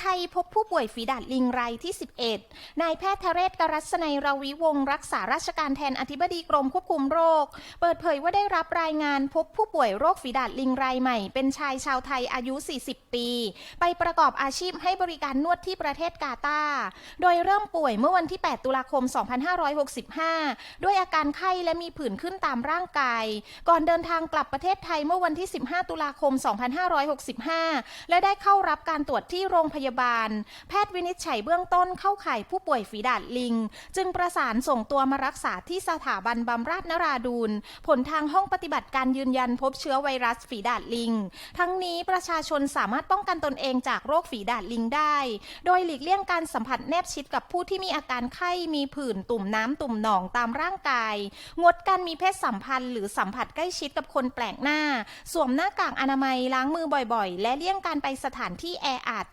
ไทยพบผู้ป่วยฝีดาดลิงรายที่ 11 นายแพทย์ทเรศกรัศนัยราวิวงรักษาราชการแทนอธิบดีกรมควบคุมโรค เปิดเผยว่าได้รับรายงานพบผู้ป่วยโรคฝีดาดลิงรายใหม่ เป็นชายชาวไทยอายุ 40 ปี ไปประกอบอาชีพให้บริการนวดที่ประเทศกาตาร์โดยเริ่มป่วยเมื่อวันที่ 8 ตุลาคม 2565 ด้วยอาการไข้และมีผื่นขึ้นตามร่างกาย ก่อนเดินทางกลับประเทศไทยเมื่อวันที่ 15 ตุลาคม 2565 และได้เข้ารับการตรวจที่โรงพยาบาลาบาล แพทย์วินิจฉัยเบื้องต้นเข้าข่ายผู้ป่วยฝีดาดลิง จึงประสานส่งตัวมารักษาที่สถาบันบำราศนราดูนผลทางห้องปฏิบัติการยืนยันพบเชื้อไวรัสฝีดาดลิง ทั้งนี้ประชาชนสามารถป้องกันตนเองจากโรคฝีดาดลิงได้ โดยหลีกเลี่ยงการสัมผัสแนบชิดกับผู้ที่มีอาการไข้มีผื่นตุ่มน้ำตุ่มหนองตามร่างกาย งดการมีเพศสัมพันธ์หรือสัมผัสใกล้ชิดกับคนแปลกหน้า สวมหน้ากากอนามัยล้างมือบ่อยๆ และเลี่ยงการไปสถานที่แออัด